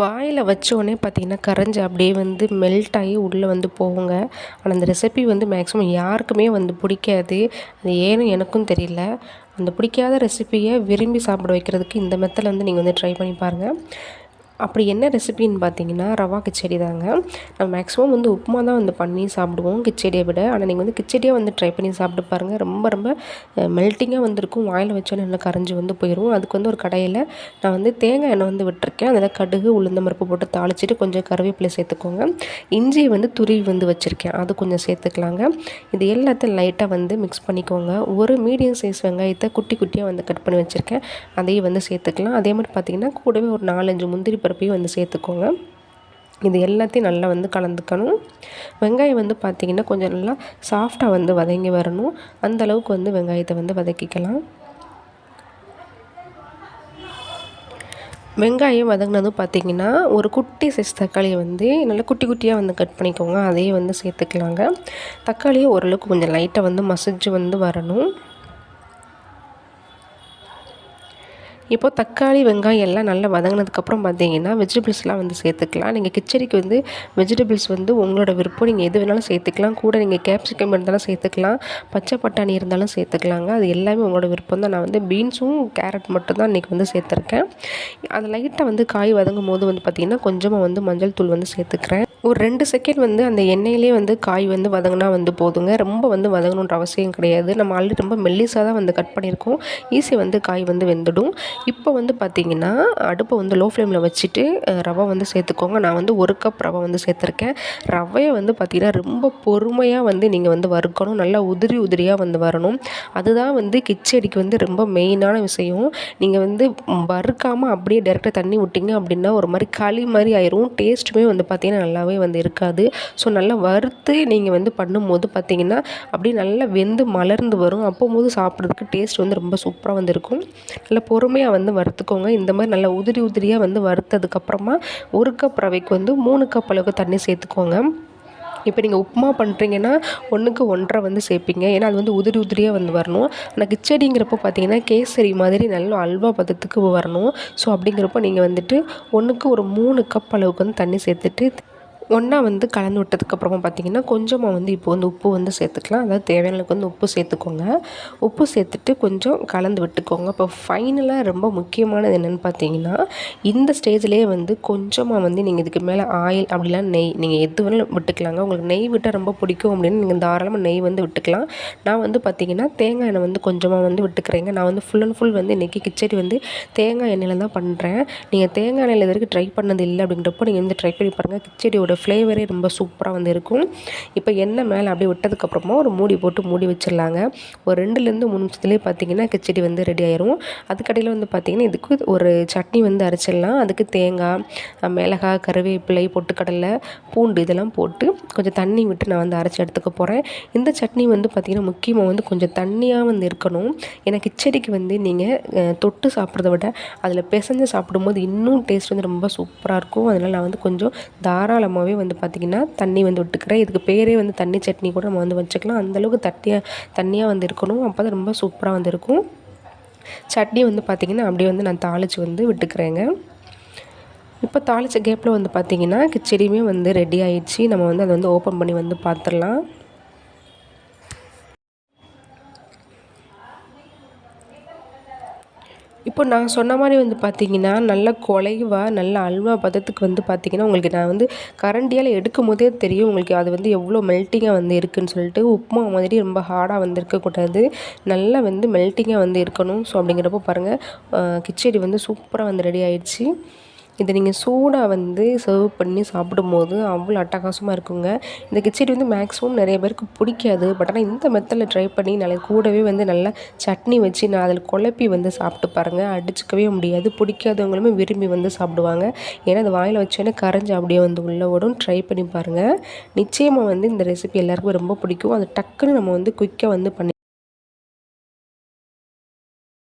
வாயில் வச்சோடனே பார்த்திங்கன்னா கரைஞ்சி அப்படியே வந்து மெல்ட் ஆகி உள்ளே வந்து போகுங்க. ஆனால் அந்த ரெசிபி வந்து மேக்ஸிமம் யாருக்குமே வந்து பிடிக்காது. அது ஏன்னு எனக்கும் தெரியல. அந்த பிடிக்காத ரெசிப்பியை விரும்பி சாப்பிட வைக்கிறதுக்கு இந்த மெத்தடில் வந்து நீங்கள் வந்து ட்ரை பண்ணி பாருங்கள் அப்படி என்ன ரெசிபின்னு பார்த்தீங்கன்னா ரவா கிச்சடி தாங்க. நம்ம மேக்ஸிமம் வந்து உப்புமா தான் வந்து பண்ணி சாப்பிடுவோம் கிச்சடியை விட. ஆனால் நீங்கள் வந்து கிச்சடியாக வந்து ட்ரை பண்ணி சாப்பிட்டு பாருங்கள் ரொம்ப ரொம்ப மெல்ட்டிங்காக வந்துருக்கும். வாயில் வச்சோன்னே நல்லா கரைஞ்சி வந்து போயிடும் அதுக்கு வந்து ஒரு கடையில் நான் வந்து தேங்காய் எண்ணெய் வந்து விட்டுருக்கேன். அதில் கடுகு உளுந்த மறுப்பு போட்டு தாளிச்சிட்டு கொஞ்சம் கருவேப்பிலை சேர்த்துக்கோங்க. இஞ்சியை வந்து துருவி வந்து வச்சுருக்கேன். அது கொஞ்சம் சேர்த்துக்கலாங்க. இது எல்லாத்தையும் லைட்டாக வந்து மிக்ஸ் பண்ணிக்கோங்க. ஒரு மீடியம் சைஸ் வெங்காயத்தை குட்டி குட்டியாக வந்து கட் பண்ணி வச்சுருக்கேன். அதையும் வந்து சேர்த்துக்கலாம். அதே மாதிரி பார்த்திங்கன்னா கூடவே ஒரு நாலஞ்சு முந்திரி பருப்பையும் வந்து சேர்த்துக்கோங்க. இது எல்லாத்தையும் நல்லா வந்து கலந்துக்கணும். வெங்காயம் வந்து பார்த்திங்கன்னா கொஞ்சம் நல்லா சாஃப்டாக வந்து வதங்கி வரணும். அந்த அளவுக்கு வந்து வெங்காயத்தை வந்து வதக்கிக்கலாம். வெங்காயம் வதங்கினதும் பார்த்திங்கன்னா ஒரு குட்டி சைஸ் தக்காளியை வந்து நல்லா குட்டி குட்டியாக வந்து கட் பண்ணிக்கோங்க. அதையும் வந்து சேர்த்துக்கலாங்க. தக்காளியை ஓரளவுக்கு கொஞ்சம் லைட்டாக வந்து மசிஞ்சு வந்து வரணும். இப்போது தக்காளி வெங்காயம் எல்லாம் நல்லா வதங்கினதுக்கப்புறம் பார்த்தீங்கன்னா வெஜிடபிள்ஸ்லாம் வந்து சேர்த்துக்கலாம். நீங்கள் கிச்சடிக்கு வந்து வெஜிடபிள்ஸ் வந்து உங்களோட விருப்பம். நீங்கள் எது வேணாலும் சேர்த்துக்கலாம். கூட நீங்கள் கேப்சிகம் இருந்தாலும் சேர்த்துக்கலாம். பச்சை பட்டாணி இருந்தாலும் சேர்த்துக்கலாங்க. அது எல்லாமே உங்களோட விருப்பம் தான். நான் வந்து பீன்ஸும் கேரட் மட்டும் தான் இன்றைக்கி வந்து சேர்த்துருக்கேன். அது லைட்டாக வந்து காய் வதங்கும் போது வந்து பார்த்திங்கன்னா கொஞ்சமாக வந்து மஞ்சள் தூள் வந்து சேர்த்துக்கிறேன். ஒரு ரெண்டு செகண்ட் வந்து அந்த எண்ணெயிலே வந்து காய் வந்து வதங்கினா வந்து போதுங்க. ரொம்ப வந்து வதங்கணுன்ற அவசியம் கிடையாது. நம்ம ஆல்ரெடி ரொம்ப மெல்லிசாக தான் வந்து கட் பண்ணியிருக்கோம். ஈஸியாக வந்து காய் வந்து வெந்துடும். இப்போ வந்து பார்த்திங்கன்னா அடுப்பை வந்து லோ ஃப்ளேமில் வச்சுட்டு ரவை வந்து சேர்த்துக்கோங்க. நான் வந்து ஒரு கப் ரவை வந்து சேர்த்துருக்கேன். ரவையை வந்து பார்த்திங்கன்னா ரொம்ப பொறுமையாக வந்து நீங்கள் வந்து வறுக்கணும். நல்லா உதிரி உதிரியாக வந்து வரணும். அதுதான் வந்து கிச்சடிக்கு வந்து ரொம்ப மெயினான விஷயம். நீங்கள் வந்து வறுக்காமல் அப்படியே டேரெக்டாக தண்ணி விட்டிங்க அப்படின்னா ஒரு மாதிரி களி மாதிரி ஆயிரும். டேஸ்ட்டுமே வந்து பார்த்திங்கன்னா நல்லா நல்லாவே வந்து இருக்காது. ஸோ நல்லா வறுத்து நீங்கள் வந்து பண்ணும்போது பார்த்தீங்கன்னா அப்படியே நல்லா வெந்து மலர்ந்து வரும். அப்போம்போது சாப்பிட்றதுக்கு டேஸ்ட் வந்து ரொம்ப சூப்பராக வந்து இருக்கும். நல்லா பொறுமையாக வந்து வறுத்துக்கோங்க. இந்த மாதிரி நல்லா உதிரி உதிரியாக வந்து வறுத்ததுக்கப்புறமா ஒரு கப் ரவைக்கு வந்து மூணு கப் அளவுக்கு தண்ணி சேர்த்துக்கோங்க. இப்போ நீங்கள் உப்புமா பண்ணுறீங்கன்னா ஒன்றுக்கு ஒன்றரை வந்து சேர்ப்பீங்க. ஏன்னா அது வந்து உதிரி உதிரியாக வந்து வரணும். ஆனால் கிச்சடிங்கிறப்போ பார்த்தீங்கன்னா கேசரி மாதிரி நல்ல அல்வா பதத்துக்கு வரணும். ஸோ அப்படிங்கிறப்போ நீங்கள் வந்துட்டு ஒன்றுக்கு ஒரு மூணு கப் அளவுக்கு வந்து தண்ணி சேர்த்துட்டு ஒன்றா வந்து கலந்து விட்டதுக்கப்புறமா பார்த்திங்கன்னா கொஞ்சமாக வந்து இப்போ வந்து உப்பு வந்து சேர்த்துக்கலாம். அதாவது தேவையான அளவுக்கு வந்து உப்பு சேர்த்துக்கோங்க. உப்பு சேர்த்துட்டு கொஞ்சம் கலந்து விட்டுக்கோங்க. இப்போ ஃபைனலாக ரொம்ப முக்கியமானது என்னென்னு பார்த்தீங்கன்னா இந்த ஸ்டேஜ்லேயே வந்து கொஞ்சமாக வந்து நீங்கள் இதுக்கு மேலே ஆயில் அப்படிலாம் நெய் நீங்கள் எது வேணாலும் விட்டுக்கலாங்க. உங்களுக்கு நெய் விட்டால் ரொம்ப பிடிக்கும் அப்படின்னு நீங்கள் தாராளமாக நெய் வந்து விட்டுக்கலாம். நான் வந்து பார்த்திங்கன்னா தேங்காய் எண்ணெய் வந்து கொஞ்சமாக வந்து விட்டுக்கிறேங்க. நான் வந்து ஃபுல் அண்ட் ஃபுல் வந்து இன்றைக்கி கிச்சடி வந்து தேங்காய் எண்ணெயில் தான் பண்ணுறேன் நீங்கள் தேங்காய் எண்ணெயில் இது வரைக்கும் ட்ரை பண்ணது இல்லை அப்படின்றப்போ நீங்கள் வந்து ட்ரை பண்ணி பாருங்கள் கிச்சடியோட ஃப்ளேவரே ரொம்ப சூப்பராக வந்து இருக்கும். இப்போ எண்ணெய் மேலே அப்படியே விட்டதுக்கப்புறமா ஒரு மூடி போட்டு மூடி வச்சிடலாங்க. ஒரு ரெண்டுலேருந்து மூணு நிமிஷத்துலேயே பார்த்தீங்கன்னா கிச்சடி வந்து ரெடி ஆயிரும். அதுக்கடையில் வந்து பார்த்திங்கன்னா இதுக்கு ஒரு சட்னி வந்து அரைச்சிடலாம். அதுக்கு தேங்காய் மிளகாய் கருவேப்பிலை பொட்டுக்கடலை பூண்டு இதெல்லாம் போட்டு கொஞ்சம் தண்ணி விட்டு நான் வந்து அரைச்சி எடுத்துக்க போகிறேன் இந்த சட்னி வந்து பார்த்திங்கன்னா முக்கியமாக வந்து கொஞ்சம் தண்ணியாக வந்து இருக்கணும். ஏன்னா கிச்சடிக்கு வந்து நீங்கள் தொட்டு சாப்பிட்றத விட அதில் பிசைஞ்சு சாப்பிடும்போது இன்னும் டேஸ்ட் வந்து ரொம்ப சூப்பராக இருக்கும். அதனால் நான் வந்து கொஞ்சம் தாராளமாகவே ஃபுல்லாகவே வந்து பார்த்திங்கன்னா தண்ணி வந்து விட்டுக்கிறேன். இதுக்கு பேரே வந்து தண்ணி சட்னி கூட நம்ம வந்து வச்சுக்கலாம். அந்தளவுக்கு தட்டியாக தண்ணியாக வந்து இருக்கணும். அப்போ தான் ரொம்ப சூப்பராக வந்து இருக்கும். சட்னி வந்து பார்த்திங்கன்னா அப்படியே வந்து நான் தாளித்து வந்து விட்டுக்கிறேங்க. இப்போ தாளித்த கேப்பில் வந்து பார்த்திங்கன்னா கிச்சடியுமே வந்து ரெடி ஆயிடுச்சு. நம்ம வந்து அதை வந்து ஓப்பன் பண்ணி வந்து பார்த்துடலாம் இப்போ நான் சொன்ன மாதிரி வந்து பார்த்திங்கன்னா நல்ல குலைவாக நல்ல அல்வா பதத்துக்கு வந்து பார்த்திங்கன்னா உங்களுக்கு நான் வந்து கரண்டியால் எடுக்கும் போதே தெரியும் உங்களுக்கு அது வந்து எவ்வளோ மெல்ட்டிங்காக வந்து இருக்குதுன்னு சொல்லிட்டு. உப்புமா மாதிரி ரொம்ப ஹார்டாக வந்து இருக்கக்கூடாது. நல்லா வந்து மெல்ட்டிங்காக வந்து இருக்கணும். ஸோ அப்படிங்கிறப்போ பாருங்கள் கிச்சடி வந்து சூப்பராக வந்து ரெடி ஆயிடுச்சு. இதை நீங்கள் சூடாக வந்து சர்வ் பண்ணி சாப்பிடும்போது அவ்வளோ அட்டகாசமாக இருக்குங்க. இந்த கிச்சடி வந்து மேக்ஸிமம் நிறைய பேருக்கு பிடிக்காது. பட் ஆனால் இந்த மெத்தடில் ட்ரை பண்ணி நல்லா கூடவே வந்து நல்லா சட்னி வச்சு நான் அதில் குழப்பி வந்து சாப்பிட்டு பாருங்கள் அடிச்சுக்கவே முடியாது. பிடிக்காதவங்களுமே விரும்பி வந்து சாப்பிடுவாங்க. ஏன்னா அது வாயில் வச்சோன்னே கரைஞ்சி அப்படியே வந்து உள்ளே ஓடும். ட்ரை பண்ணி பாருங்கள் நிச்சயமாக வந்து இந்த ரெசிபி எல்லாருக்கும் ரொம்ப பிடிக்கும். அது டக்குன்னு நம்ம வந்து குயிக்காக வந்து பண்ணி